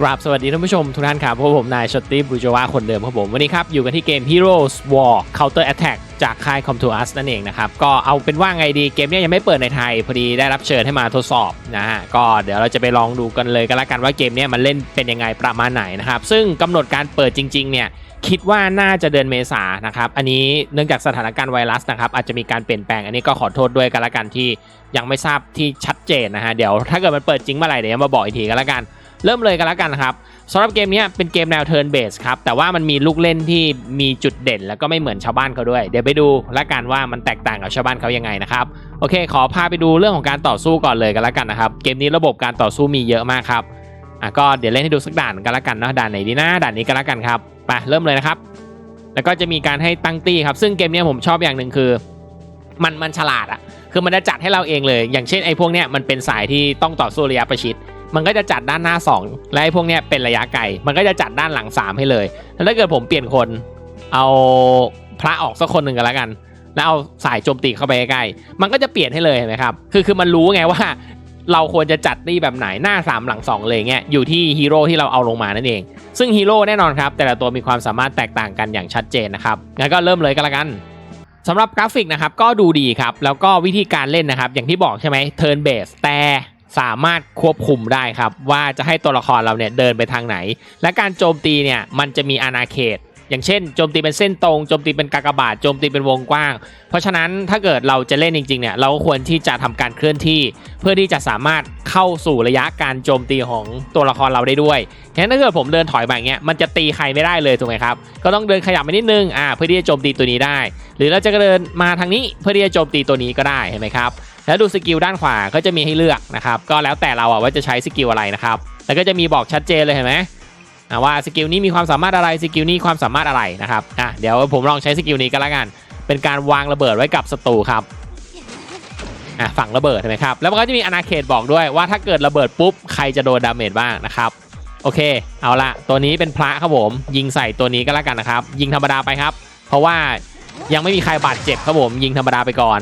ครับสวัสดีท่านผู้ชมทุกท่านครับพบกับผมนายชอตตี้บูจวาคนเดิมครับผม วันนี้ครับ อยู่กันที่เกม Heroes War Counter Attack จากค่าย Com to Us นั่นเองนะครับ ก็เอาเป็นว่าไงดีเกมนี้ยังไม่เปิดในไทย พอดีได้รับเชิญให้มาทดสอบนะฮะก็เดี๋ยวเราจะไปลองดูกันเลยกันละกันว่าเกมนี้มันเล่นเป็นยังไงประมาณไหนนะครับ ซึ่งกำหนดการเปิดจริง ๆ เนี่ยคิดว่าน่าจะเดือนเมษานนะครับ อันนี้เนื่องจากสถานการณ์ไวรัสนะครับ อาจจะมีการเปลี่ยนแปลง อันนี้ก็ขอโทษด้วยกันละกันที่ยังไม่ทราบที่ชัดเจนนะฮะเดี๋ยวถ้าเกิดมันเปิดจริงเมื่อไหร่เดี๋ยวมาบอกอีกทีกันละกัน เริ่มเลยกันละกันนะครับสำหรับเกมนี้เป็นเกมแนว turn based ครับ แต่ว่ามันมีลูกเล่นที่มีจุดเด่น แล้วก็ไม่เหมือนชาวบ้านเขาด้วย เดี๋ยวไปดูละกันว่ามันแตกต่างกับชาวบ้านเขายังไงนะครับ โอเค ขอพาไปดูเรื่องของการต่อสู้ก่อนเลยกันละกันนะครับ เกมนี้ระบบการต่อสู้มีเยอะมากครับ อะก็เดี๋ยวเล่นให้ดูสักด่านกันละกันเนาะ ด่านไหนดีนะ ด่านนี้กันละกันครับ ไปเริ่มเลยนะครับ แล้วก็จะมีการให้ตั้งตี้ครับ ซึ่งเกมนี้ผมชอบอย่างหนึ่งคือ มันมันฉลาดอะคือมันจะจัดให้เราเองเลย อย่างเช่นไอ้พวกเนี้ยมันเป็นสายที่ต้องต่อสู้ระยะประชิด มันก็จะจัดด้านหน้า 2 และไอ้พวกเนี้ยเป็นระยะไกล มันก็จะจัดด้านหลัง 3 ให้เลยแล้วถ้าเกิดผมเปลี่ยนคน เอาพระออกสักคนหนึ่งกันแล้วกัน แล้วเอาสายโจมตีเข้าไปใกล้มันก็จะเปลี่ยนให้เลยเห็นไหมครับ คือคือมันรู้ไงว่า เราควรจะจัดตี้แบบไหนหน้า 3 หลัง 2 เลยเงี้ยอยู่ที่ฮีโร่ที่เราเอาลงมานั่นเอง ซึ่งฮีโร่แน่นอนครับแต่ละตัวมีความสามารถแตกต่างกันอย่างชัดเจนนะครับงั้นก็เริ่มเลยกันละกันสำหรับกราฟิกนะครับก็ดูดีครับแล้วก็วิธีการเล่นนะครับอย่างที่บอกใช่ไหม turn base แต่ สามารถควบคุมได้ครับ ว่าจะให้ตัวละครเราเนี่ยเดินไปทางไหน และการโจมตีเนี่ยมันจะมีอาณาเขต อย่างเช่นโจมตีเป็นเส้นตรงโจมตีเป็นกากบาทโจมตีเป็นวงกว้าง เพราะฉะนั้นถ้าเกิดเราจะเล่นจริงๆเนี่ยเราก็ควรที่จะทำการเคลื่อนที่ เพื่อที่จะสามารถเข้าสู่ระยะการโจมตีของตัวละครเราได้ด้วยฉะนั้นถ้าเกิดผมเดินถอยมาอย่างเงี้ยมันจะตีใครไม่ได้เลยถูกไหมครับก็ต้องเดินขยับไปนิดนึงอ่าเพื่อที่จะโจมตีตัวนี้ได้ หรือเราจะเดินมาทางนี้เพื่อที่จะโจมตีตัวนี้ก็ได้เห็นไหมครับ แล้วดูสกิลด้านขวาก็จะมีให้เลือกนะครับ ก็แล้วแต่เราอะว่าจะใช้สกิลอะไรนะครับ แล้วก็จะมีบอกชัดเจนเลยเห็นไหมว่าสกิลนี้มีความสามารถอะไรสกิลนี้ความสามารถอะไรนะครับอะเดี๋ยวผมลองใช้สกิลนี้ก็แล้วกัน เป็นการวางระเบิดไว้กับศัตรูครับอะฝั่งระเบิดเห็นไหมครับ แล้วมันก็จะมีอนาเขตบอกด้วยว่าถ้าเกิดระเบิดปุ๊บใครจะโดนดาเมจบ้างนะครับโอเค เอาละตัวนี้เป็นพระครับผมยิงใส่ตัวนี้ก็แล้วกันนะครับ ยิงธรรมดาไปครับ เพราะว่ายังไม่มีใครบาดเจ็บครับผมยิงธรรมดาไปก่อน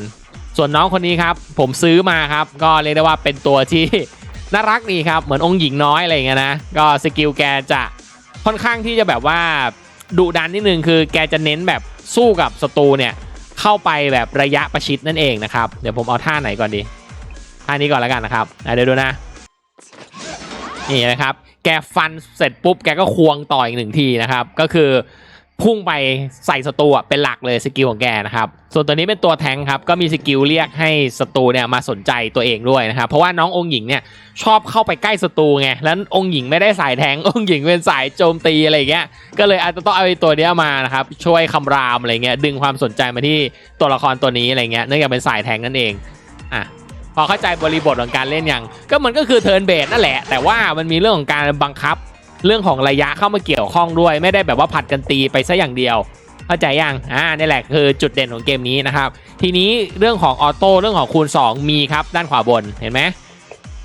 ส่วนน้องคนนี้ครับ ผมซื้อมาครับ ก็เรียกได้ว่าเป็นตัวที่น่ารักดีครับ เหมือนองค์หญิงน้อยอะไรอย่างเงี้ยนะ ก็สกิลแกจะค่อนข้างที่จะแบบว่าดุดันนิดนึงคือแกจะเน้นแบบสู้กับศัตรูเนี่ยเข้าไปแบบระยะประชิดนั่นเองนะครับ เดี๋ยวผมเอาท่าไหนก่อนดี ท่านี้ก่อนแล้วกันนะครับเดี๋ยวดูนะ นี่นะครับ แกฟันเสร็จปุ๊บแกก็ควงต่ออีกหนึ่งทีนะครับ ก็คือ พุ่งไปใส่ศัตรูเป็นหลักเลยสกิลของแกนะครับ ส่วนตัวนี้เป็นตัวแทงครับก็มีสกิลเรียกให้ศัตรูเนี่ยมาสนใจตัวเองด้วยนะครับ เพราะว่าน้ององค์หญิงเนี่ยชอบเข้าไปใกล้ศัตรูไงแล้วองค์หญิงไม่ได้สายแทงองค์หญิงเป็นสายโจมตีอะไรเงี้ยก็เลยอาจจะต้องเอาตัวเนี้ยมานะครับช่วยคำรามอะไรเงี้ยดึงความสนใจมาที่ตัวละครตัวนี้อะไรเงี้ยเนื่องจากเป็นสายแทงนั่นเองอะพอเข้าใจบริบทของการเล่นอยังก็มันก็คือเทิร์นเบสนั่นแหละ แต่ว่ามันมีเรื่องของการบังคับ เรื่องของระยะเข้ามาเกี่ยวข้องด้วย ไม่ได้แบบว่าผัดกันตีไปซะอย่างเดียวเข้าใจยังอ่านี่แหละคือจุดเด่นของเกมนี้นะครับ ทีนี้เรื่องของออโต้เรื่องของคูณ 2 มีครับด้านขวาบนเห็นไหม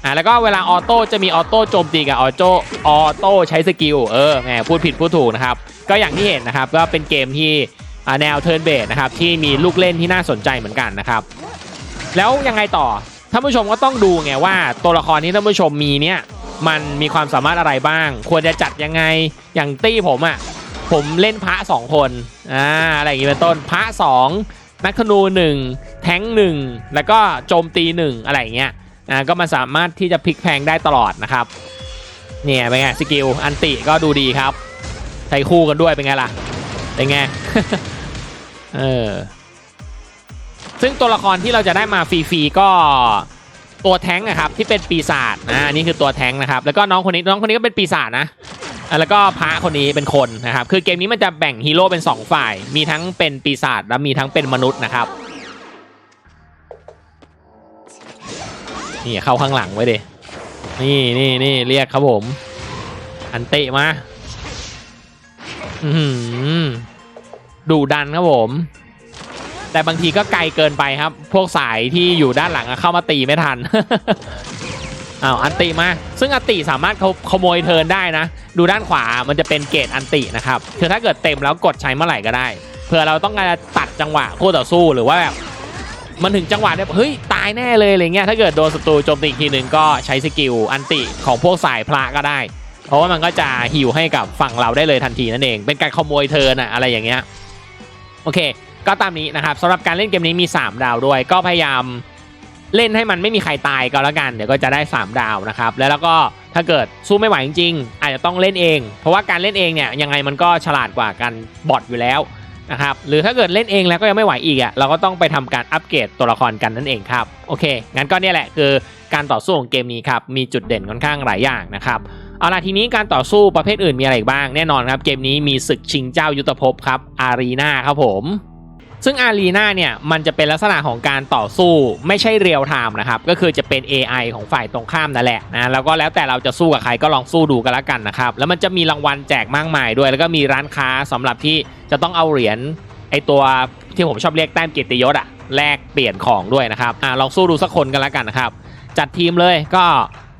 อ่าแล้วก็เวลาออโต้จะมีออโต้โจมตีกับออโต้ออโต้ใช้สกิลเออแหมพูดผิดพูดถูกนะครับ ก็อย่างที่เห็นนะครับก็เป็นเกมที่แนวเทิร์นเบสนะครับที่มีลูกเล่นที่น่าสนใจเหมือนกันนะครับ แล้วยังไงต่อท่านผู้ชมก็ต้องดูไงว่าตัวละครที่ท่านผู้ชมมีเนี่ย มันมีความสามารถอะไรบ้าง ควรจะจัดยังไงอย่างตี้ผมอะ่ะผมเล่นพระสองคนอ่าอะไรอย่างงี้เป็นต้นพระสองนักธนูหนึ่งแท้งหนึ่งแล้วก็โจมตีหนึ่งอะไรอย่างเงี้ยอ่าก็มันสามารถที่จะพลิกแพลงได้ตลอดนะครับเนี่ยเป็นไงสกิลอันติก็ดูดีครับใช้คู่กันด้วยเป็นไงล่ะเป็นไงเออซึ่งตัวละครที่เราจะได้มาฟรีๆก็ ตัวแท้งนะครับที่เป็นปีศาจอันนี่คือตัวแท้งนะครับแล้วก็น้องคนนี้น้องคนนี้ก็เป็นปีศาจนะอะแล้วก็พระคนนี้เป็นคนนะครับคือเกมนี้มันจะแบ่งฮีโร่เป็น 2 ฝ่าย มีทั้งเป็นปีศาจและมีทั้งเป็นมนุษย์นะครับนี่เข้าข้างหลังไว้ดินี่นี่นี่เรียกครับผม อันเตะมา อือหือดุดันครับผม แต่บางทีก็ไกลเกินไปครับ พวกสายที่อยู่ด้านหลังเข้ามาตีไม่ทันอ้าวอันติมา ซึ่งอันติสามารถเขาขโมยเทินได้นะ ดูด้านขวามันจะเป็นเกตอันตินะครับคือถ้าเกิดเต็มแล้วกดใช้เมื่อไหร่ก็ได้เผื่อเราต้องการตัดจังหวะคู่ต่อสู้หรือว่าแบบมันถึงจังหวะเนี่ยเฮ้ยตายแน่เลยอะไรเงี้ยถ้าเกิดโดนศัตรูโจมตีทีหนึ่งก็ใช้สกิลอันติของพวกสายพระก็ได้ เพราะว่ามันก็จะฮิวให้กับฝั่งเราได้เลยทันทีนั่นเอง เป็นการขโมยเทินอะอะไรอย่างเงี้ยโอเค ก็ตามนี้นะครับสำหรับการเล่นเกมนี้มี 3 ดาวด้วย ก็พยายามเล่นให้มันไม่มีใครตายก็แล้วกัน เดี๋ยวก็จะได้ 3 ดาวนะครับ แล้วแล้วก็ถ้าเกิดสู้ไม่ไหวจริงๆ อาจจะต้องเล่นเอง เพราะว่าการเล่นเองเนี่ยยังไงมันก็ฉลาดกว่าการบอทอยู่แล้วนะครับหรือถ้าเกิดเล่นเองแล้วก็ยังไม่ไหวอีกอะเราก็ต้องไปทำการอัปเกรดตัวละครกันนั่นเองครับโอเคงั้นก็เนี่ยแหละคือการต่อสู้ของเกมนี้ครับมีจุดเด่นค่อนข้างหลายอย่างนะครับเอาล่ะทีนี้การต่อสู้ประเภทอื่นมีอะไรบ้างแน่นอนครับเกมนี้มีศึกชิงเจ้ายุทธภพครับอารีนาครับผม ซึ่งอารีนาเนี่ยมันจะเป็นลักษณะของการต่อสู้ไม่ใช่เรียลไทม์นะครับก็คือจะเป็น AI ของฝ่ายตรงข้ามนั่นแหละนะแล้วก็แล้วแต่เราจะสู้กับใครก็ลองสู้ดูกันล้วกันนะครับแล้วมันจะมีรางวัลแจกมากมายด้วย แล้วก็มีร้านค้าสำหรับที่จะต้องเอาเหรียญไอตัวที่ผมชอบเรียกแต้มเกียรติยศอะแลกเปลี่ยนของด้วยนะครับอ่าลองสู้ดูสักคนกันล้วกันนะครับจัดทีมเลยก็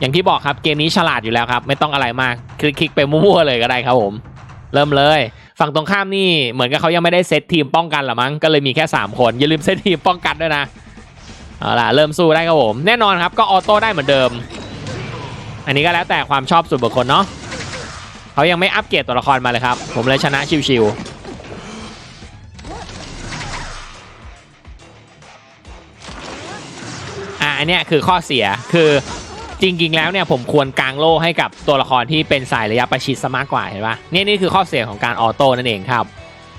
อย่างที่บอกครับเกมนี้ฉลาดอยู่แล้วครับไม่ต้องอะไรมากคลิกๆไปมั่วๆเลยก็ได้ครับผม เริ่มเลย ฝั่งตรงข้ามนี่เหมือนกับเขายังไม่ได้เซตทีมป้องกันหรอมั้งก็เลยมีแค่ 3 คนอย่าลืมเซตทีมป้องกันด้วยนะเอาล่ะเริ่มสู้ได้ครับผมแน่นอนครับก็ออโต้ได้เหมือนเดิม อันนี้ก็แล้วแต่ความชอบส่วนบุคคลเนาะเขายังไม่อัปเกรดตัวละครมาเลยครับ ผมเลยชนะชิวๆอะอันเนี้ยคือข้อเสียคือ จริงๆแล้วเนี่ยผมควรกางโล่ให้กับตัวละครที่เป็นสายระยะประชิดซะมากกว่าเห็นปะนี่นี่คือข้อเสียของการออโต้นั่นเองครับ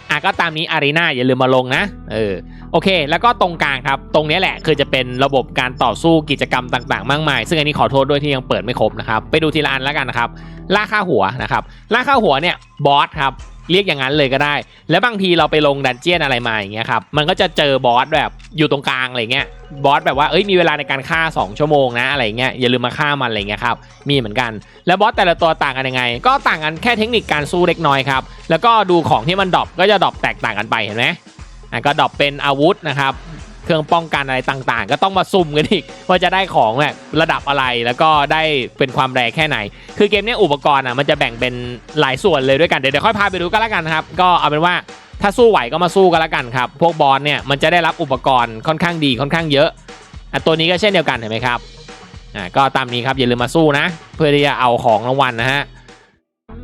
อะก็ตามนี้อารีนาอย่าลืมมาลงนะเออโอเค แล้วก็ตรงกลางครับ ตรงนี้แหละคือจะเป็นระบบการต่อสู้กิจกรรมต่างๆ มากมาย ซึ่งอันนี้ขอโทษด้วยที่ยังเปิดไม่ครบนะครับ ไปดูทีละอันแล้วกันนะครับล่าค่าหัวนะครับล่าค่าหัวเนี่ยบอสครับ เรียกอย่างนั้นเลยก็ได้ แล้วบางทีเราไปลงดันเจียนอะไรมาอย่างเงี้ยครับ มันก็จะเจอบอสแบบอยู่ตรงกลางอะไรเงี้ย บอสแบบว่า เอ้ย มีเวลาในการฆ่า 2 ชั่วโมงนะอะไรเงี้ย อย่าลืมมาฆ่ามันอะไรเงี้ยครับ มีเหมือนกัน แล้วบอสแต่ละตัวต่างกันยังไง ก็ต่างกันแค่เทคนิคการสู้เล็กน้อยครับ แล้วก็ดูของที่มันดรอปก็จะดรอปแตกต่างกันไปเห็นไหมอะก็ดรอปเป็นอาวุธนะครับ เครื่องป้องกันอะไรต่างๆ ก็ต้องมาซุ่มกันอีก ว่าจะได้ของแบบระดับอะไรแล้วก็ได้เป็นความแรงแค่ไหน คือเกมนี้อุปกรณ์อะมันจะแบ่งเป็นหลายส่วนเลยด้วยกันเดี๋ยวค่อยพาไปดูกันแล้วกันนะครับ ก็เอาเป็นว่าถ้าสู้ไหวก็มาสู้กันแล้วกันครับ พวกบอสเนี่ยมันจะได้รับอุปกรณ์ค่อนข้างดีค่อนข้างเยอะอะตัวนี้ก็เช่นเดียวกันเห็นไหมครับอ่าก็ตามนี้ครับอย่าลืมมาสู้นะ เพื่อที่จะเอาของรางวัลนะฮะ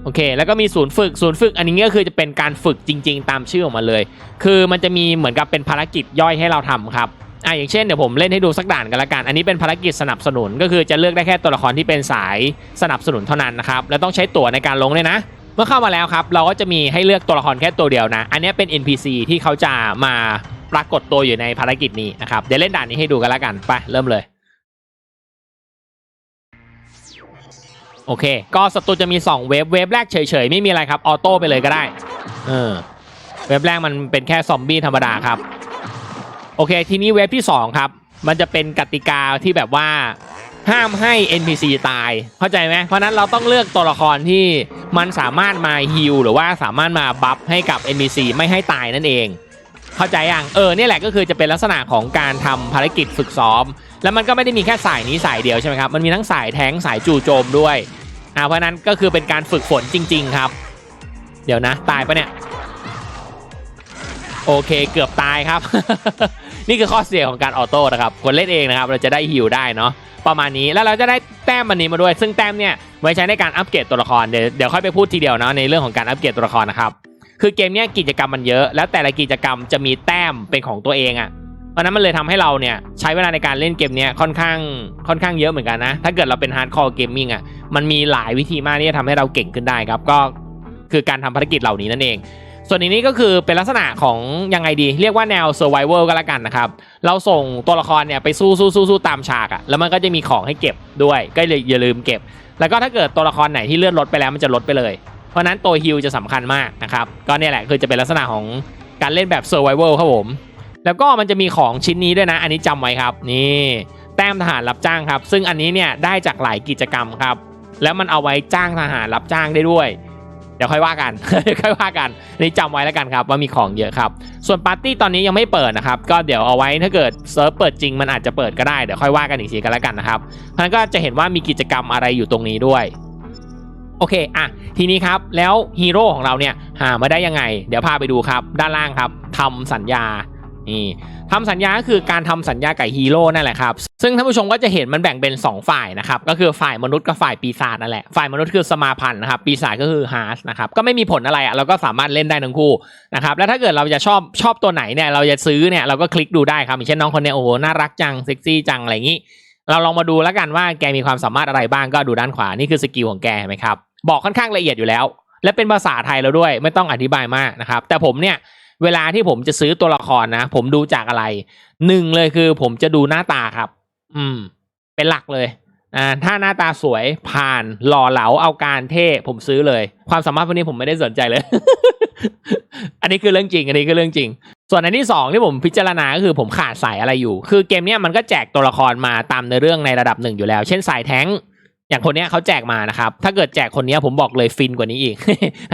โอเค แล้วก็มีศูนย์ฝึก ศูนย์ฝึก อันนี้ก็คือจะเป็นการฝึกจริง ๆ ตามชื่อออกมาเลย คือมันจะมีเหมือนกับเป็นภารกิจย่อยให้เราทำครับ อะอย่างเช่นเดี๋ยวผมเล่นให้ดูสักด่านกันละกัน อันนี้เป็นภารกิจสนับสนุน ก็คือจะเลือกได้แค่ตัวละครที่เป็นสายสนับสนุนเท่านั้นนะครับ แล้วต้องใช้ตั๋วในการลงด้วยนะ เมื่อเข้ามาแล้วครับ เราก็จะมีให้เลือกตัวละครแค่ตัวเดียวนะ อันนี้เป็น NPC ที่เขาจะมาปรากฏตัวอยู่ในภารกิจนี้นะครับ เดี๋ยวเล่นด่านนี้ให้ดูกันละกัน ไป เริ่มเลย โอเค ก็ศัตรูจะมี 2 เวฟ เวฟแรกเฉยๆ ไม่มีอะไรครับ ออโต้ไปเลยก็ได้ เออ เวฟแรกมันเป็นแค่ซอมบี้ธรรมดาครับ โอเค ทีนี้เวฟที่ 2 ครับ มันจะเป็นกติกาที่แบบว่าห้ามให้ NPC ตาย เข้าใจไหม เพราะนั้นเราต้องเลือกตัวละครที่มันสามารถมาฮิลหรือว่าสามารถมาบัฟให้กับ NPC ไม่ให้ตายนั่นเอง เข้าใจยัง เออเนี่ยแหละก็คือจะเป็นลักษณะของการทำภารกิจฝึกซ้อม แล้วมันก็ไม่ได้มีแค่สายนี้สายเดียวใช่ไหมครับ มันมีทั้งสายแท้งสายจู่โจมด้วย อ่าเพราะนั้นก็คือเป็นการฝึกฝนจริง ๆ ครับ เดี๋ยวนะ ตายปะเนี่ย โอเคเกือบตายครับ นี่คือข้อเสียของการออโต้นะครับคนเล่นเองนะครับ เราจะได้ฮิลได้เนาะประมาณนี้แล้วเราจะได้แต้มอันนี้มาด้วย ซึ่งแต้มเนี่ยไว้ใช้ในการอัปเกรดตัวละครเดี๋ยวเดี๋ยวค่อยไปพูดทีเดียวเนาะในเรื่องของการอัปเกรดตัวละครนะครับคือเกมเนี้ยกิจกรรมมันเยอะ แล้วแต่ละกิจกรรมจะมีแต้มเป็นของตัวเองอะ่ะ เพราะนั้นมันเลยทำให้เราเนี่ยใช้เวลาในการเล่นเกมเนี้ยค่อนข้างค่อนข้างเยอะเหมือนกันนะ ถ้าเกิดเราเป็นฮาร์ดคอร์เกมมิ่งอะมันมีหลายวิธีมากที่จะทำให้เราเก่งขึ้นได้ครับ ก็คือการทำภารกิจเหล่านี้นั่นเอง ส่วนอันนี้ก็คือเป็นลักษณะของยังไงดี เรียกว่าแนว survival ก็แล้วกันนะครับ เราส่งตัวละครเนี่ยไปสู้สู้สู้สู้ตามฉากอะ่ะแล้วมันก็จะมีของให้เก็บด้วย ก็เลยอย่าลืมเก็บ แล้วก็ถ้าเกิดตัวละครไหนที่เลื่อนลดไปแล้วมันจะลดไปเลย เพราะนั้นตัวฮิลจะสำคัญมากนะครับ ก็เนี่ยแหละคือจะเป็นลักษณะของการเล่นแบบ survival ครับผม แล้วก็มันจะมีของชิ้นนี้ด้วยนะ อันนี้จำไว้ครับ นี่แต้มทหารรับจ้างครับ ซึ่งอันนี้เนี่ยได้จากหลายกิจกรรมครับ แล้วมันเอาไว้จ้างทหารรับจ้างได้ด้วย เดี๋ยวค่อยว่ากัน ค่อยว่ากันนี่จำไว้แล้วกันครับ ว่ามีของเยอะครับ ส่วนปาร์ตี้ตอนนี้ยังไม่เปิดนะครับ ก็เดี๋ยวเอาไว้ถ้าเกิดเซิร์ฟเปิดจริงมันอาจจะเปิดก็ได้ เดี๋ยวค่อยว่ากันอีกทีกันแล้วกันนะครับเพราะนั้นก็จะเห็นว่ามีกิจกรรมอะไรอยู่ตรงนี้ด้วยโอเค อะ ทีนี้ครับ แล้วฮีโร่ของเราเนี่ย หามาได้ยังไง เดี๋ยวพาไปดูครับ ด้านล่างครับ ทำสัญญา นี่ทำสัญญาก็คือการทำสัญญากับฮีโร่นั่นแหละครับ ซึ่งท่านผู้ชมก็จะเห็นมันแบ่งเป็น 2 ฝ่ายนะครับ ก็คือฝ่ายมนุษย์กับฝ่ายปีศาจนั่นแหละ ฝ่ายมนุษย์คือสมาพันธ์นะครับ ปีศาจก็คือฮาร์สนะครับ ก็ไม่มีผลอะไรอะเราก็สามารถเล่นได้ทั้งคู่นะครับ แล้วถ้าเกิดเราจะชอบชอบตัวไหนเนี่ย เราจะซื้อเนี่ย เราก็คลิกดูได้ครับ อย่างเช่นน้องคนเนี้โอ้โห น่ารักจัง เซ็กซี่จัง อะไรอย่างนี้ เราลองมาดูแล้วกันว่าแกมีความสามารถอะไรบ้าง ก็ดูด้านขวา นี่คือสกิลของแกเห็นไหมครับ บอกค่อนข้างละเอียดอยู่แล้ว และเป็นภาษาไทยแล้วด้วย ไม่ต้องอธิบายมากนะครับ แต่ผมเนี่ย เวลาที่ผมจะซื้อตัวละครนะ ผมดูจากอะไรหนึ่งเลยคือผมจะดูหน้าตาครับ อืม เป็นหลักเลยอ่าถ้าหน้าตาสวยผ่านหล่อเหลาเอาการเท่ผมซื้อเลย ความสามารถพวกนี้ผมไม่ได้สนใจเลย อันนี้คือเรื่องจริง อันนี้คือเรื่องจริง ส่วนอันที่สองที่ผมพิจารณาก็คือผมขาดสายอะไรอยู่ คือเกมเนี้ยมันก็แจกตัวละครมาตามในเรื่องในระดับหนึ่งอยู่แล้ว เช่นสายแท้งอย่างคนเนี้ยเขาแจกมานะครับ ถ้าเกิดแจกคนเนี้ยผมบอกเลยฟินกว่านี้อีก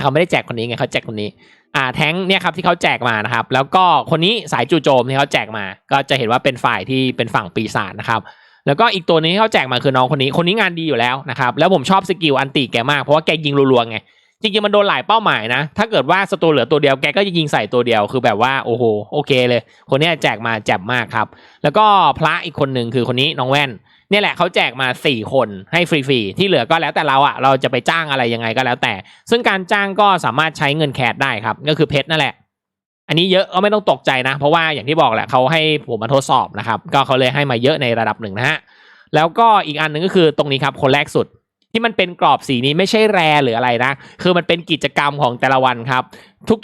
เขาไม่ได้แจกคนนี้ไงเขาแจกคนนี้ อ่าแท้งเนี่ยครับที่เขาแจกมานะครับ แล้วก็คนนี้สายจู่โจมที่เขาแจกมา ก็จะเห็นว่าเป็นฝ่ายที่เป็นฝั่งปีศาจนะครับแล้วก็อีกตัวนี้ที่เขาแจกมาคือน้องคนนี้คนนี้งานดีอยู่แล้วนะครับแล้วผมชอบสกิลอันติแกมากเพราะว่าแกยิงรัวๆไง จริงๆมันโดนหลายเป้าหมายนะ ถ้าเกิดว่าศัตรูเหลือตัวเดียวแกก็จะยิงใส่ตัวเดียวคือแบบว่าโอ้โหโอเคเลย คนนี้แจกมาแจ่มมากครับ แล้วก็พระอีกคนหนึ่งคือคนนี้น้องแว่นเนี่ยแหละเขาแจกมาสี่คนให้ฟรีๆ ที่เหลือก็แล้วแต่เราอะเราจะไปจ้างอะไรยังไงก็แล้วแต่ ซึ่งการจ้างก็สามารถใช้เงินแคดได้ครับ ก็คือเพชรนั่นแหละ อันนี้เยอะก็ไม่ต้องตกใจนะ เพราะว่าอย่างที่บอกแหละเขาให้ผมมาทดสอบนะครับ ก็เขาเลยให้มาเยอะในระดับหนึ่งนะฮะแล้วก็อีกอันหนึ่งก็คือตรงนี้ครับคนแรกสุด ที่มันเป็นกรอบสีนี้ไม่ใช่แรหรืออะไรนะ คือมันเป็นกิจกรรมของแต่ละวันครับ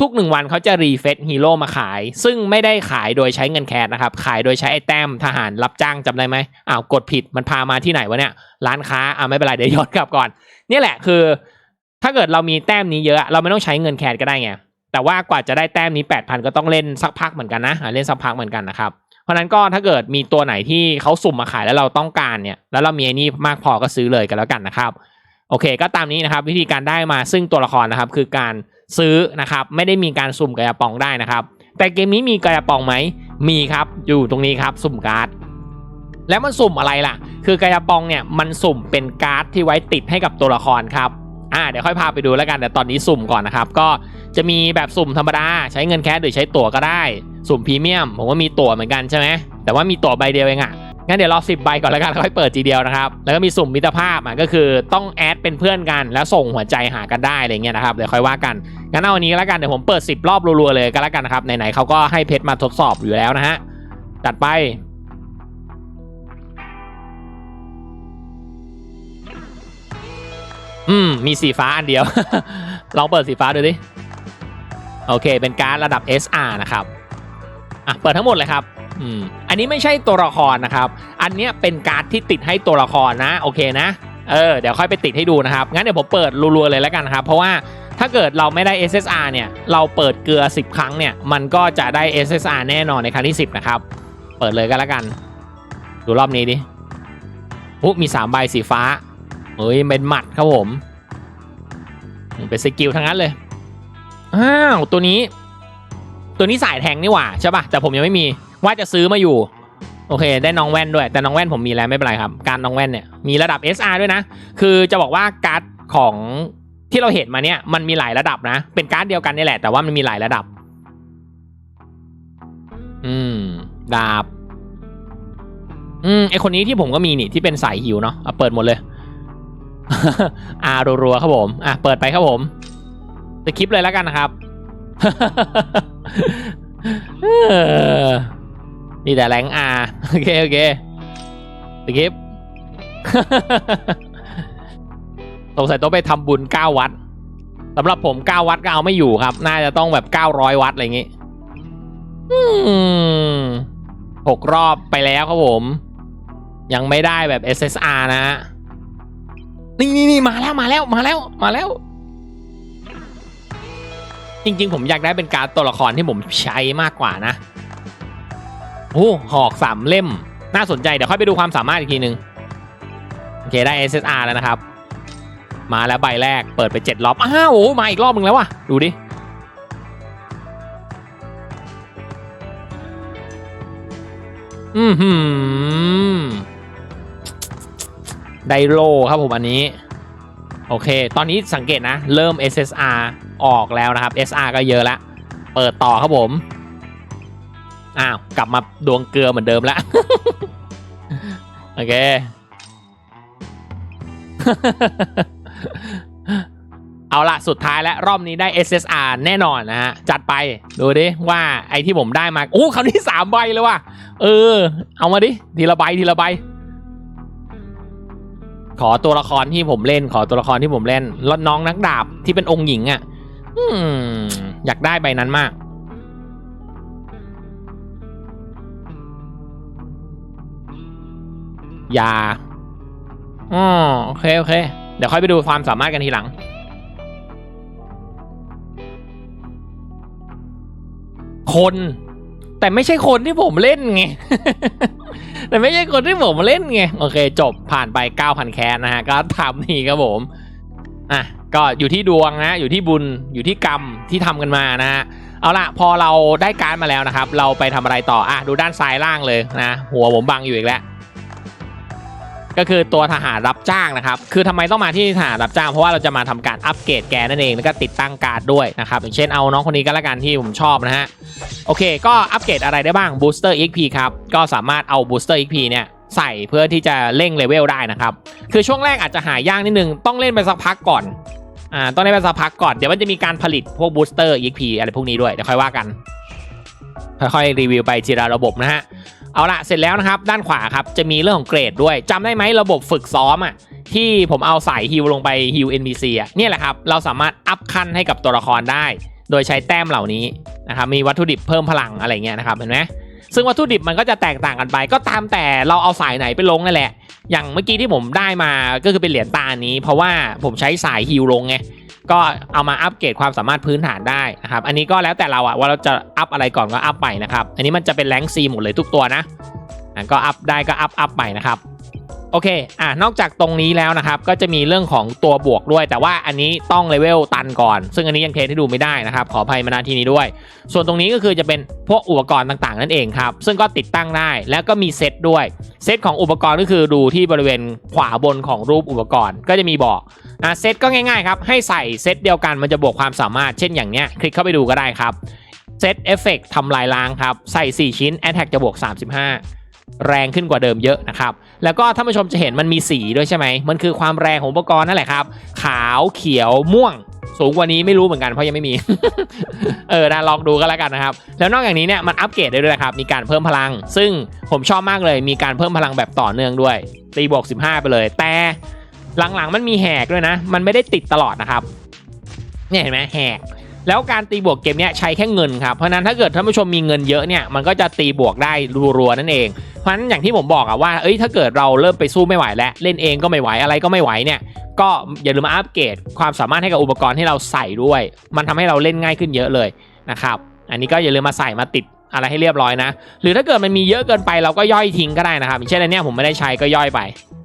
ทุกๆหนึ่งวันเขาจะรีเฟซฮีโร่มาขาย ซึ่งไม่ได้ขายโดยใช้เงินแคสนะครับ ขายโดยใช้ไอ้แต้มทหารรับจ้างจำได้ไหมอ้าวกดผิดมันพามาที่ไหนวะเนี่ย ร้านค้าอ่าไม่เป็นไรเดี๋ยวย้อนกลับก่อน นี่แหละคือ ถ้าเกิดเรามีแต้มนี้เยอะ เราไม่ต้องใช้เงินแคสก็ได้ไงแต่ว่ากว่าจะได้แต้มนี้ 8,000 ก็ต้องเล่นสักพักเหมือนกันนะเล่นสักพักเหมือนกันนะครับ เพราะนั้นก็ถ้าเกิดมีตัวไหนที่เขาสุ่มมาขายแล้วเราต้องการเนี่ยแล้วเรามีไอ้นี่มากพอก็ซื้อเลยกันแล้วกันนะครับโอเค ก็ตามนี้นะครับวิธีการได้มาซึ่งตัวละครนะครับคือการซื้อนะครับไม่ได้มีการสุ่มกระยาปองได้นะครับ แต่เกมนี้มีกระยาปองไหมมีครับอยู่ตรงนี้ครับสุ่มการ์ดแล้วมันสุ่มอะไรล่ะ คือกระยาปองเนี่ยมันสุ่มเป็นการ์ดที่ไว้ติดให้กับตัวละครครับอ่าเดี๋ยวค่อยพาไปดูแล้วกันแต่ตอนนี้สุ่มก่อนนะครับ ก็ จะมีแบบสุ่มธรรมดา ใช้เงินแคสหรือใช้ตั๋วก็ได้ สุ่มพรีเมียม ผมว่ามีตั๋วเหมือนกันใช่ไหมแต่ว่ามีตั๋วใบเดียวเองอะงั้นเดี๋ยวรอสิบใบก่อนแล้วกันแล้วค่อยเปิดทีเดียวนะครับ แล้วก็มีสุ่มมิตรภาพอะก็คือต้องแอดเป็นเพื่อนกัน แล้วส่งหัวใจหากันได้อะไรเงี้ยนะครับเดี๋ยวค่อยว่ากันงั้นเอาอันนี้แล้วกันเดี๋ยวผมเปิด 10 รอบรัวๆเลยก็แล้วกันนะครับไหนๆเขาก็ให้เพชรมาทดสอบอยู่แล้วนะฮะจัดไปอืมมีสีฟ้าอันเดียว ลองเปิดสีฟ้าดูดิ โอเค เป็นการดระดับ SR นะครับอะเปิดทั้งหมดเลยครับอืมอันนี้ไม่ใช่ตัวละครนะครับ อันเนี้ยเป็นการ์ดที่ติดให้ตัวละครนะ โอเคนะ เออ เดี๋ยวค่อยไปติดให้ดูนะครับ งั้นเดี๋ยวผมเปิดรัวๆเลยแล้วกันครับ เพราะว่าถ้าเกิดเราไม่ได้ SSR เนี่ย เราเปิดเกลือ 10 ครั้งเนี่ย มันก็จะได้ SSR แน่นอนในครั้งที่ 10 นะครับ เปิดเลยก็แล้วกัน ดูรอบนี้ดิอุ๊มี 3 ใบสีฟ้า เฮ้ย เป็นหมัดครับผม เป็นสกิลทั้งนั้นเลย อ้าวตัวนี้ ตัวนี้สายแทงนี่หว่าใช่ป่ะแต่ผมยังไม่มีว่าจะซื้อมาอยู่ โอเค ได้น้องแว่นด้วย แต่น้องแว่นผมมีแล้วไม่เป็นไรครับ การน้องแว่นเนี่ยมีระดับ SR ด้วยนะ คือจะบอกว่าการ์ดของที่เราเห็นมาเนี่ยมันมีหลายระดับนะ เป็นการ์ดเดียวกันนี่แหละแต่ว่ามันมีหลายระดับ อืมดาบอืมไอคนนี้ที่ผมก็มีนี่ที่เป็นสายหิวเนาะเอาเปิดหมดเลยอารัวๆครับผม อะเปิดไปครับผม สคริปเลยแล้วกันนะครับเออนี่แต่แรงอาโอเคโอเคสคริปต์สงสัยต้องไปทำบุญเก้าวัดสำหรับผมเก้าวัดก็เอาไม่อยู่ครับ น่าจะต้องแบบเก้าร้อยวัดอะไรอย่างงี้หกรอบไปแล้วครับผม ยังไม่ได้แบบ SSR นะฮะนี่นี่นี่มาแล้วมาแล้วมาแล้วมาแล้ว จริงๆ ผมอยากได้เป็นการ์ดตัวละครที่ผมใช้มากกว่านะโอ้หอกสามเล่ม น่าสนใจ เดี๋ยวค่อยไปดูความสามารถอีกทีนึง โอเคได้ SSR แล้วนะครับ มาแล้วใบแรกเปิดไปเจ็ดรอบ อ้าวโอ้มาอีกรอบมึงแล้วว่ะ ดูดิ อือหือไดโลครับผมอันนี้ โอเค ตอนนี้สังเกตนะ เริ่ม SSR ออกแล้วนะครับ SR ก็เยอะแล้วเปิดต่อครับผม อ้าว กลับมาดวงเกลือเหมือนเดิมแล้วโอเค เอาละสุดท้ายแล้ว รอบนี้ได้ SSR แน่นอนนะฮะ จัดไป ดูดิ ว่าไอที่ผมได้มา โอ้คราวนี้สามใบเลยว่ะ เออ เอามาดิ ทีละใบทีละใบ ขอตัวละครที่ผมเล่น ขอตัวละครที่ผมเล่นแล้วน้องนักดาบที่เป็นองค์หญิงอะ่ะอืมอยากได้ใบนั้นมาก ยาอ๋อโอเค โอเค เดี๋ยวค่อยไปดูความสามารถกันทีหลัง คน แต่ไม่ใช่คนที่ผมเล่นไง แต่ไม่ใช่คนที่ผมเล่นไง โอเค จบผ่านไป 9,000 แคสนะฮะ ก็ทำนี่ครับผม อะ ก็อยู่ที่ดวงนะ อยู่ที่บุญ อยู่ที่กรรมที่ทำกันมานะฮะ เอาละพอเราได้การมาแล้วนะครับ เราไปทำอะไรต่อ อะ ดูด้านซ้ายล่างเลยนะ หัวผมบังอยู่อีกแล้ว ก็คือตัวทหารรับจ้างนะครับ คือทำไมต้องมาที่ทหารรับจ้าง เพราะว่าเราจะมาทำการอัปเกรดแกนั่นเอง แล้วก็ติดตั้งการ์ดด้วยนะครับ อย่างเช่นเอาน้องคนนี้ก็แล้วกันที่ผมชอบนะฮะ โอเค ก็อัปเกรดอะไรได้บ้าง Booster XP ครับ ก็สามารถเอา Booster XP เนี่ยใส่เพื่อที่จะเร่งเลเวลได้นะครับ คือช่วงแรกอาจจะหายากนิดนึง ต้องเล่นไปสักพักก่อน อ่า ต้องเล่นไปสักพักก่อน เดี๋ยวมันจะมีการผลิตพวก Booster XP อะไรพวกนี้ด้วย เดี๋ยวค่อยว่ากัน ค่อยๆรีวิวไปทีละระบบนะฮะ เอาละเสร็จแล้วนะครับ ด้านขวาครับจะมีเรื่องของเกรดด้วยจำได้ไหมระบบฝึกซ้อมอะที่ผมเอาสายฮิวลงไปฮิว NPC อะเนี่ยแหละครับเราสามารถอัพขั้นให้กับตัวละครได้ โดยใช้แต้มเหล่านี้นะครับมีวัตถุดิบเพิ่มพลังอะไรเงี้ยนะครับเห็นไหมซึ่งวัตถุดิบมันก็จะแตกต่างกันไป ก็ตามแต่เราเอาสายไหนไปลงนั่นแหละ อย่างเมื่อกี้ที่ผมได้มาก็คือเป็นเหรียญตาอันนี้ เพราะว่าผมใช้สายฮิวลงไง ก็เอามาอัปเกรดความสามารถพื้นฐานได้นะครับ อันนี้ก็แล้วแต่เราอะว่าเราจะอัพอะไรก่อนก็อัพไปนะครับ อันนี้มันจะเป็นแรงซีหมดเลยทุกตัวนะอะก็อัพได้ก็อัพอัพไปนะครับโอเค อะ นอกจากตรงนี้แล้วนะครับ ก็จะมีเรื่องของตัวบวกด้วย แต่ว่าอันนี้ต้องเลเวลตันก่อน ซึ่งอันนี้ยังเทสให้ดูไม่ได้นะครับ ขออภัยมาณที่นี้ด้วย ส่วนตรงนี้ก็คือจะเป็นพวกอุปกรณ์ต่างๆ นั่นเองครับ ซึ่งก็ติดตั้งได้ แล้วก็มีเซตด้วย เซตของอุปกรณ์ก็คือดูที่บริเวณขวาบนของรูปอุปกรณ์ ก็จะมีบอก อะเซตก็ง่ายๆครับให้ใส่เซตเดียวกันมันจะบวกความสามารถเช่นอย่างเนี้ยคลิกเข้าไปดูก็ได้ครับเซตเอฟเฟกทำลายล้างครับใส่ 4 ชิ้น Attack จะบวก 35 แรงขึ้นกว่าเดิมเยอะนะครับแล้วก็ท่านผู้ชมจะเห็นมันมีสีด้วยใช่ไหมมันคือความแรงของอุปกรณ์นั่นแหละครับขาวเขียวม่วงสูงกว่านี้ไม่รู้เหมือนกันเพราะยังไม่มี เออนะลองดูก็แล้วกันนะครับ แล้วนอกจากนี้เนี่ยมันอัปเกรดได้ด้วยนะครับ มีการเพิ่มพลัง ซึ่งผมชอบมากเลย มีการเพิ่มพลังแบบต่อเนื่องด้วย ตีบวก 15 ไปเลย แต่ หลังๆมันมีแหกด้วยนะ มันไม่ได้ติดตลอดนะครับเนี่ยเห็นไหมแหกแล้วการตีบวกเกมเนี้ยใช้แค่เงินครับเพราะนั้นถ้าเกิดท่านผู้ชมมีเงินเยอะเนี่ยมันก็จะตีบวกได้รัวๆนั่นเองเพราะฉะนั้นอย่างที่ผมบอกอะว่าเอ้ยถ้าเกิดเราเริ่มไปสู้ไม่ไหวแล้วเล่นเองก็ไม่ไหวอะไรก็ไม่ไหวเนี่ยก็อย่าลืมอัปเกรดความสามารถให้กับอุปกรณ์ที่เราใส่ด้วย มันทำให้เราเล่นง่ายขึ้นเยอะเลยนะครับอันนี้ก็อย่าลืมมาใส่มาติด อะไรให้เรียบร้อยนะ หรือถ้าเกิดมันมีเยอะเกินไปเราก็ย่อยทิ้งก็ได้นะครับเช่นอันนี้ผมไม่ได้ใช้ก็ย่อยไป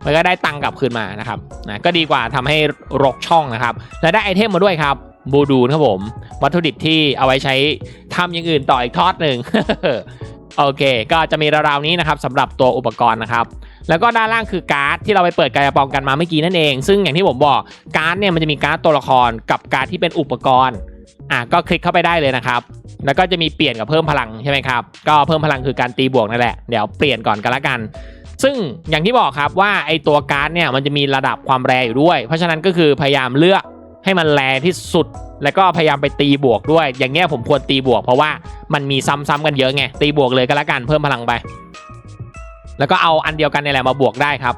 มันก็ได้ตังค์กลับคืนมานะครับนะก็ดีกว่าทำให้รกช่องนะครับ และได้ไอเทมมาด้วยครับบูดูนครับผม วัตถุดิบที่เอาไว้ใช้ทำอย่างอื่นต่ออีกทอดหนึ่งโอเค ก็จะมีราวๆนี้นะครับสำหรับตัวอุปกรณ์นะครับแล้วก็ด้านล่างคือการ์ดที่เราไปเปิดกายปองกันมาเมื่อกี้นั่นเอง ซึ่งอย่างที่ผมบอกการ์ดเนี่ยมันจะมีการ์ดตัวละครกับการ์ดที่เป็นอุปกรณ์ อะก็คลิกเข้าไปได้เลยนะครับ แล้วก็จะมีเปลี่ยนกับเพิ่มพลังใช่ไหมครับ ก็เพิ่มพลังคือการตีบวกนั่นแหละ เดี๋ยวเปลี่ยนก่อนกันละกัน ซึ่งอย่างที่บอกครับว่าไอตัวการ์ดเนี่ยมันจะมีระดับความแรงอยู่ด้วย เพราะฉะนั้นก็คือพยายามเลือกให้มันแรงที่สุด แล้วก็พยายามไปตีบวกด้วย อย่างเงี้ยผมควรตีบวก เพราะว่ามันมีซ้ำๆกันเยอะไง ตีบวกเลยก็แล้วกันเพิ่มพลังไป แล้วก็เอาอันเดียวกันนี่แหละมาบวกได้ครับ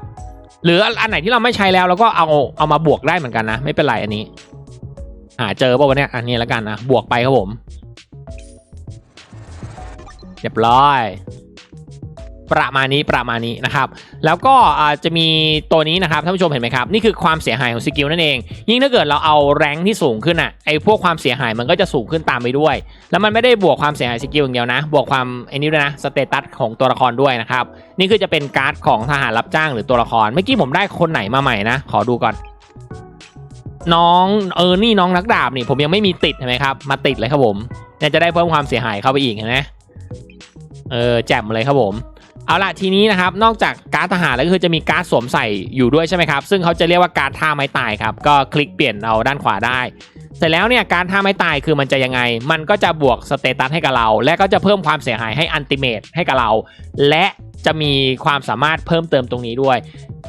หรืออันไหนที่เราไม่ใช้แล้วเราก็เอาเอามาบวกได้เหมือนกันนะ ไม่เป็นไรอันนี้ หาเจอป่าวะเนี่ยอันนี้แล้วกันนะบวกไปครับผมเรียบร้อยประมาณนี้ประมาณนี้นะครับ แล้วก็อาจะมีตัวนี้นะครับท่านผู้ชมเห็นไหมครับ นี่คือความเสียหายของสกิลนั่นเอง ยิ่งถ้าเกิดเราเอาแรงที่สูงขึ้นอะไอ้พวกความเสียหายมันก็จะสูงขึ้นตามไปด้วย แล้วมันไม่ได้บวกความเสียหายสกิลอย่างเดียวนะ บวกความไอ้นี่ด้วยนะสเตตัสของตัวละครด้วยนะครับ นี่คือจะเป็นการ์ดของทหารรับจ้างหรือตัวละครเมื่อกี้ผมได้คนไหนมาใหม่นะ ขอดูก่อน น้องเออนี่น้องนักดาบนี่ผมยังไม่มีติดใช่ไหมครับ มาติดเลยครับผมเนี่ยจะได้เพิ่มความเสียหายเข้าไปอีกเห็นไหมเออแจ่มเลยครับผม เอาล่ะทีนี้นะครับนอกจากการ์ดทหารแล้วก็คือจะมีการ์ดสวมใส่อยู่ด้วยใช่ไหมครับ ซึ่งเขาจะเรียกว่าการ์ดท่าไม้ตายครับก็คลิกเปลี่ยนเอาด้านขวาได้ เสร็จแล้วเนี่ยการท่าไม้ตายคือมันจะยังไง มันก็จะบวกสเตตัสให้กับเรา และก็จะเพิ่มความเสียหายให้อันติเมตให้กับเรา และจะมีความสามารถเพิ่มเติมตรงนี้ด้วย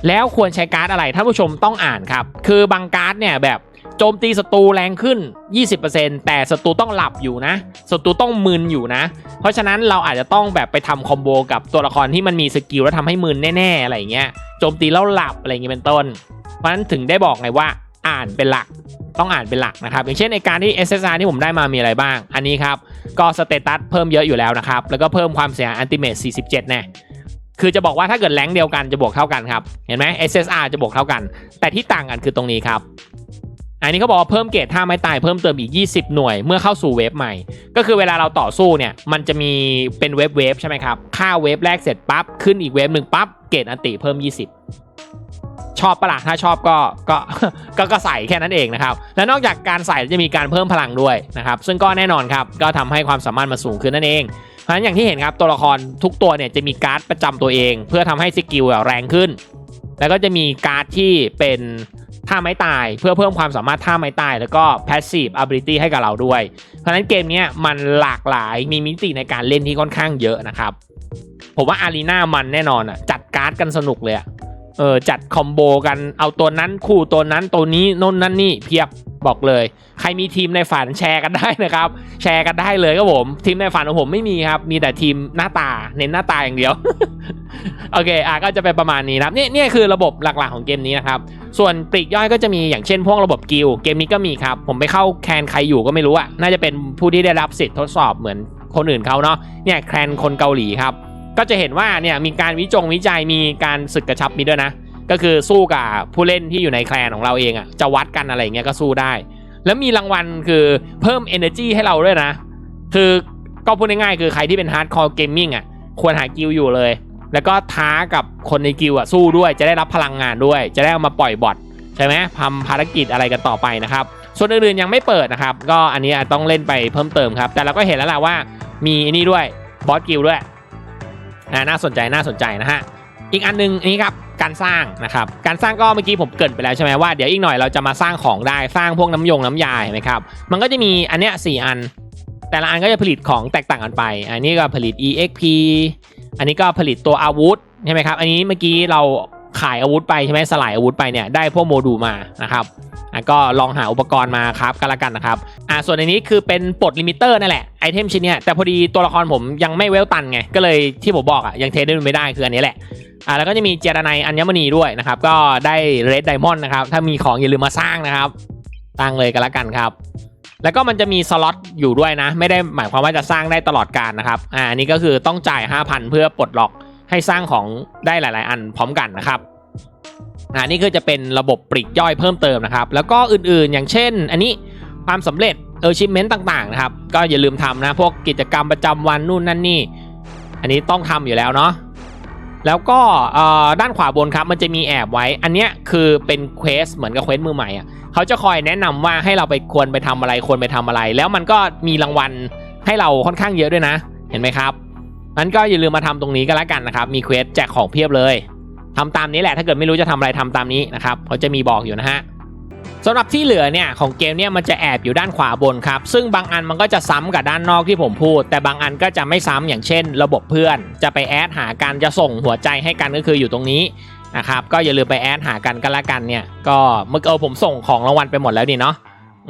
แล้วควรใช้การ์ดอะไรท่านผู้ชมต้องอ่านครับคือบางการ์ดเนี่ยแบบ โจมตีศัตรูแรงขึ้น 20%แต่ศัตรูต้องหลับอยู่นะศัตรูต้องมึนอยู่นะ เพราะฉะนั้นเราอาจจะต้องแบบไปทำคอมโบกับตัวละครที่มันมีสกิลแล้วทำให้มึนแน่ๆอะไรเงี้ยโจมตีแล้วหลับอะไรเงี้ยเป็นต้น เพราะฉะนั้นถึงได้บอกไงว่าอ่านเป็นหลักต้องอ่านเป็นหลักนะครับ อย่างเช่นในการที่ SSR ที่ผมได้มามีอะไรบ้าง อันนี้ครับ ก็สเตตัสเพิ่มเยอะอยู่แล้วนะครับ แล้วก็เพิ่มความเสียอันติเมต47แน่คือจะบอกว่าถ้าเกิดแรงเดียวกันจะบวกเท่ากันครับ เห็นไหม SSR จะบวกเท่ากัน แต่ที่ต่างกันคือตรงนี้ครับ อันนี้เขาบอกว่าเพิ่มเกรดท่าไม้ตายเพิ่มเติมอีก 20 หน่วยเมื่อเข้าสู่เวฟใหม่ ก็คือเวลาเราต่อสู้เนี่ยมันจะมีเป็นเวฟเวฟใช่ไหมครับค่าเวฟแรกเสร็จปั๊บขึ้นอีกเวฟหนึ่งปั๊บเกรดอันติเพิ่ม 20ชอบปะล่ะถ้าชอบก็ก็ก็ก็ใส่แค่นั้นเองนะครับ และนอกจากการใส่จะมีการเพิ่มพลังด้วยนะครับ ซึ่งก็แน่นอนครับ ก็ทำให้ความสามารถมันสูงขึ้นนั่นเอง เพราะฉะนั้นอย่างที่เห็นครับตัวละครทุกตัวเนี่ยจะมีการ์ดประจำตัวเอง เพื่อทำให้สกิลแรงขึ้น แล้วก็จะมีการ์ดที่เป็น ท่าไม้ตายเพื่อเพิ่มความสามารถท่าไม้ตาย แล้วก็ passive ability ให้กับเราด้วย เพราะฉะนั้นเกมนี้มันหลากหลายมีมิติในการเล่นที่ค่อนข้างเยอะนะครับ ผมว่าอารีนามันแน่นอนอะจัดการ์ดกันสนุกเลยอะ เออจัดคอมโบกันเอาตัวนั้นคู่ตัวนั้นตัวนี้โน่นนั่นนี่เพียบบอกเลย ใครมีทีมในฝันแชร์กันได้นะครับ แชร์กันได้เลยครับผมทีมในฝันของผมไม่มีครับ มีแต่ทีมหน้าตาเน้นหน้าตาอย่างเดียวโอเคอะก็จะเป็นประมาณนี้นะครับนี่นี่คือระบบหลักๆของเกมนี้นะครับ ส่วนปลีกย่อยก็จะมีอย่างเช่นพวกระบบกิลเกมนี้ก็มีครับ ผมไปเข้าแคนใครอยู่ก็ไม่รู้อะน่าจะเป็นผู้ที่ได้รับสิทธิ์ทดสอบเหมือนคนอื่นเขาเนาะเนี่ยแคนคนเกาหลีครับ ก็จะเห็นว่าเนี่ยมีการวิจงวิจัยมีการศึกกระชับมีด้วยนะ ก็คือสู้กับผู้เล่นที่อยู่ในแคลนของเราเองอะจะวัดกันอะไรเงี้ยก็สู้ได้ แล้วมีรางวัลคือเพิ่ม energy ให้เราด้วยนะ คือก็พูดง่ายๆคือใครที่เป็น hardcore gaming อะควรหากิลอยู่เลย แล้วก็ท้ากับคนในกิลอะสู้ด้วยจะได้รับพลังงานด้วย จะได้เอามาปล่อยบอทใช่ไหมทำภารกิจอะไรกันต่อไปนะครับส่วนอื่นๆยังไม่เปิดนะครับ ก็อันนี้ต้องเล่นไปเพิ่มเติมครับ แต่เราก็เห็นแล้วล่ะว่ามีนี่ด้วยบอสกิลด้วย น่าสนใจน่าสนใจนะฮะอีกอันหนึงนี้ครับการสร้างนะครับการสร้างก็เมื่อกี้ผมเกรินไปแล้วใช่ไหมว่าเดี๋ยวอีกหน่อยเราจะมาสร้างของได้สร้างพวกน้ำยงน้ำยาเห็นไหมครับมันก็จะมีอันเนี้ยสี่อัน แต่ละอันก็จะผลิตของแตกต่างกันไป อันนี้ก็ผลิต exp อันนี้ก็ผลิตตัวอาวุธใช่ไหมครับอันนี้เมื่อกี้เรา ขายอาวุธไปใช่ไหมสลายอาวุธไปเนี่ยได้พวกโมดูลมานะครับอะก็ลองหาอุปกรณ์มาครับกันละกันนะครับอ่าส่วนอันนี้คือเป็นปลดลิมิเตอร์นั่นแหละไอเทมชิ้นเนี้ยแต่พอดีตัวละครผมยังไม่เวลตันไงก็เลยที่ผมบอกอะยังเทสได้ไม่ได้คืออันนี้แหละอ่าแล้วก็จะมีเจรไนอัญมณีด้วยนะครับก็ได้เรดไดมอนด์นะครับถ้ามีของอย่าลืมมาสร้างนะครับตั้งเลยกันละกันครับแล้วก็มันจะมีสล็อตอยู่ด้วยนะ ไม่ได้หมายความว่าจะสร้างได้ตลอดการนะครับ อ่านนี้ก็คือต้องจ่าย 5,000 เพื่อปลดล็อก ให้สร้างของได้หลาย ๆ อันพร้อมกันนะครับอ่านี่คือจะเป็นระบบปลีกย่อยเพิ่มเติมนะครับ แล้วก็อื่นๆ อย่างเช่น อันนี้ความสำเร็จเออชิมเมนต์ต่าง ๆ นะครับ ก็อย่าลืมทำนะพวกกิจกรรมประจำวันนู่นนั่นนี่ อันนี้ต้องทำอยู่แล้วเนาะแล้วก็ด้านขวาบนครับมันจะมีแอบไว้ อันเนี้ยคือเป็นเควสเหมือนกับเควสมือใหม่อะเขาจะคอยแนะนำว่าให้เราไปควรไปทำอะไรควรไปทำอะไร แล้วมันก็มีรางวัลให้เราค่อนข้างเยอะด้วยนะ เห็นไหมครับ นั้นก็อย่าลืมมาทำตรงนี้ก็แล้วกันนะครับ มีเควสแจกของเพียบเลยทำตามนี้แหละ ถ้าเกิดไม่รู้จะทำอะไรทำตามนี้นะครับเขาจะมีบอกอยู่นะฮะสำหรับที่เหลือเนี่ยของเกมเนี่ยมันจะแอบอยู่ด้านขวาบนครับ ซึ่งบางอันมันก็จะซ้ำกับด้านนอกที่ผมพูด แต่บางอันก็จะไม่ซ้ำอย่างเช่น ระบบเพื่อน จะไปแอดหากันจะส่งหัวใจให้กันก็คืออยู่ตรงนี้นะครับก็อย่าลืมไปแอดหากันกันละกันเนี่ยก็เมื่อเออผมส่งของรางวัลไปหมดแล้วนี่เนาะ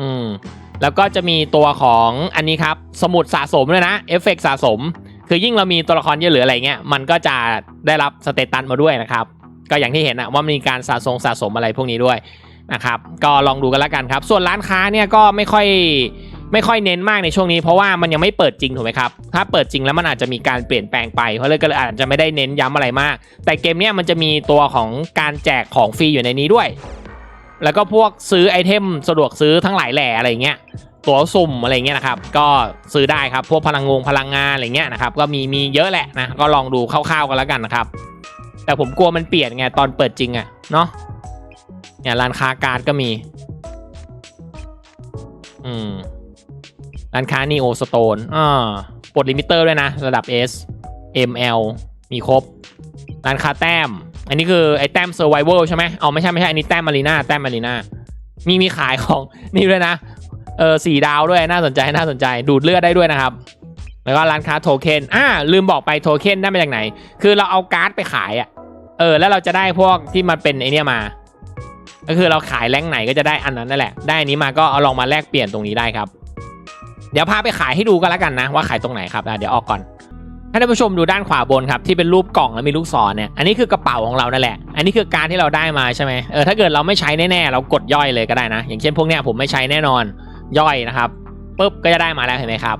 อืมแล้วก็จะมีตัวของอันนี้ครับสมุดสะสมด้วยนะเอฟเฟกต์สะสม คือยิ่งเรามีตัวละครเยอะหรืออะไรเงี้ยมันก็จะได้รับสเตตัสมาด้วยนะครับ ก็อย่างที่เห็นนะว่ามีการสะสมสะสมอะไรพวกนี้ด้วยนะครับ ก็ลองดูกันล้วกันครับ ส่วนร้านค้าเนี่ยก็ไม่ค่อยไม่ค่อยเน้นมากในช่วงนี้เพราะว่ามันยังไม่เปิดจริงถูกไหมครับ ถ้าเปิดจริงแล้วมันอาจจะมีการเปลี่ยนแปลงไปเพราะเลยก็เลยอาจจะไม่ได้เน้นย้ำอะไรมาก แต่เกมเนี้ยมันจะมีตัวของการแจกของฟรีอยู่ในนี้ด้วย แล้วก็พวกซื้อไอเทมสะดวกซื้อทั้งหลายแหล่อะไรเงี้ย ตัวสุ่มอะไรเงี้ยนะครับ ก็ซื้อได้ครับพวกพลังงงพลังงานอะไรเงี้ยนะครับก็มีมีเยอะแหละนะก็ลองดูคร่าวๆกันแล้วกันนะครับ แต่ผมกลัวมันเปลี่ยนไงตอนเปิดจริงอะเนาะเนี่ยร้านค้าการ์ดก็มี อืมร้านค้านีโอสโตนอ่าปลดลิมิเตอร์ด้วยนะ ระดับ S ML มีครบ ร้านค้าแต้ม อันนี้คือไอ้แต้ม survival ใช่ไหมเอาไม่ใช่ไม่ใช่ อันนี้แต้มมารีนาแต้มมารีนามีมีขายของนี่ด้วยนะ เออสี่ดาวด้วยน่าสนใจน่าสนใจดูดเลือดได้ด้วยนะครับ แล้วก็ร้านค้าโทเค็นอ่าลืมบอกไปโทเค็นได้มาจากไหน คือเราเอาการ์ดไปขายอะเออแล้วเราจะได้พวกที่มันเป็นไอเนี้ยมา ก็คือเราขายแรงไหนก็จะได้อันนั้นนั่นแหละ ได้อันนี้มาก็เอาลองมาแลกเปลี่ยนตรงนี้ได้ครับ เดี๋ยวพาไปขายให้ดูกันแล้วกันนะ ว่าขายตรงไหนครับเดี๋ยวออกก่อนให้ท่านผู้ชมดูด้านขวาบนครับที่เป็นรูปกล่องแล้วมีลูกศรเนี่ยอันนี้คือกระเป๋าของเรานั่นแหละ อันนี้คือการที่เราได้มาใช่ไหมเออถ้าเกิดเราไม่ใช้แน่ๆเรากดย่อยเลยก็ได้นะ อย่างเช่นพวกเนี้ยผมไม่ใช้แน่นอน ย่อยนะครับปุ๊บก็จะได้มาแล้วเห็นไหมครับ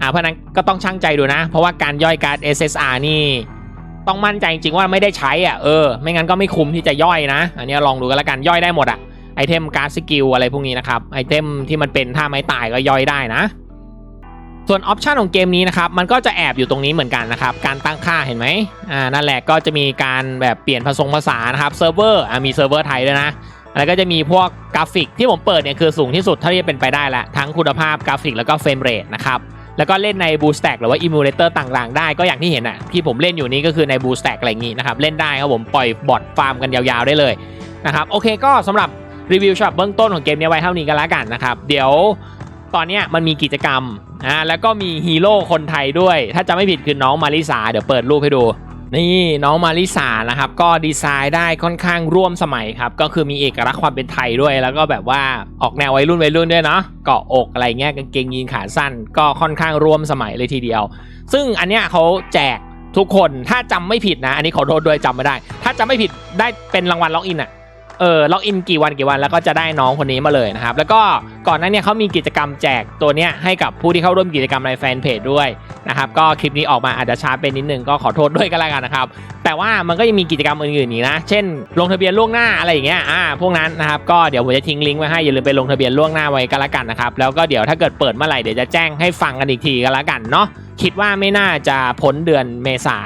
อ่าเพราะนั้นก็ต้องช่างใจดูนะ เพราะว่าการย่อยการ์ด SSR นี่ต้องมั่นใจจริงว่าไม่ได้ใช้อะเออไม่งั้นก็ไม่คุ้มที่จะย่อยนะ อันนี้ลองดูกันล้วกันย่อยได้หมดอะไอเทมการ์ดสกิลอะไรพวกนี้นะครับไอเทมที่มันเป็นท่าไม้ตายก็ย่อยได้นะส่วนออปชันของเกมนี้นะครับมันก็จะแอบอยู่ตรงนี้เหมือนกันนะครับการตั้งค่าเห็นไหมอ่านั่นแหละก็จะมีการแบบเปลี่ยนผสมภาษานะครับเซิร์ฟเวอร์อ่ามีเซิร์ฟเวอร์ไทยด้วยนะ แล้วก็จะมีพวกกราฟิกที่ผมเปิดเนี่ยคือสูงที่สุดเท่าที่จะเป็นไปได้ละทั้งคุณภาพกราฟิกแล้วก็เฟรมเรทนะครับแล้วก็เล่นใน Boost Stack หรือว่า Emulator ต่างๆ ได้ก็อย่างที่เห็นอะที่ผมเล่นอยู่นี้ก็คือใน Boost Stack อะไรอย่างงี้นะครับเล่นได้ครับผมปล่อยบอทฟาร์มกันยาวๆได้เลยนะครับโอเคก็สำหรับรีวิวฉบับเบื้องต้นของเกมนี้ไว้เท่านี้กันแล้วกันนะครับเดี๋ยวตอนเนี้ยมันมีกิจกรรมอ่าแล้วก็มีฮีโร่คนไทยด้วย ถ้าจะไม่ผิดคือน้องมาริสาเดี๋ยวเปิดรูปให้ดู นี่น้องมาริสานะครับ ก็ดีไซน์ได้ค่อนข้างร่วมสมัยครับ ก็คือมีเอกลักษณ์ความเป็นไทยด้วยแล้วก็แบบว่าออกแนววัยรุ่นวัยรุ่นด้วยเนาะเกาะอกอะไรเงี้ยกางเกงยีนขาสั้น ก็ค่อนข้างร่วมสมัยเลยทีเดียว ซึ่งอันเนี้ยเขาแจกทุกคนถ้าจำไม่ผิดนะ อันนี้ขอโทษด้วยจำไม่ได้ ถ้าจำไม่ผิดได้เป็นรางวัลล็อกอินอะ เออล็อกอินกี่วันกี่วันแล้วก็จะได้น้องคนนี้มาเลยนะครับ แล้วก็ก่อนหน้านี้เขามีกิจกรรมแจกตัวเนี้ยให้กับผู้ที่เข้าร่วมกิจกรรมในแฟนเพจด้วยนะครับก็คลิปนี้ออกมาอาจจะช้าไปนิดนึงก็ขอโทษด้วยก็แล้วกันนะครับ แต่ว่ามันก็ยังมีกิจกรรมอื่นๆอีกนะ เช่น ลงทะเบียนล่วงหน้าอะไรอย่างเงี้ยอ่าพวกนั้นนะครับก็เดี๋ยวผมจะทิ้งลิงก์ไว้ให้อย่าลืมไปลงทะเบียนล่วงหน้าไว้กันละกันนะครับแล้วก็เดี๋ยวถ้าเกิดเปิดเมื่อไหร่เดี๋ยวจะแจ้งให้ฟังกันอีกทีกันละกันเนาะคิดว่าไม่น่าจะพ้นเดือนเมษา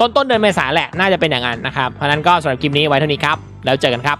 ต้นต้นเดือนเมษาแหละน่าจะเป็นอย่างนั้นนะครับเพราะนั้นก็สำหรับคลิปนี้ไว้เท่านี้ครับ แล้วเจอกันครับ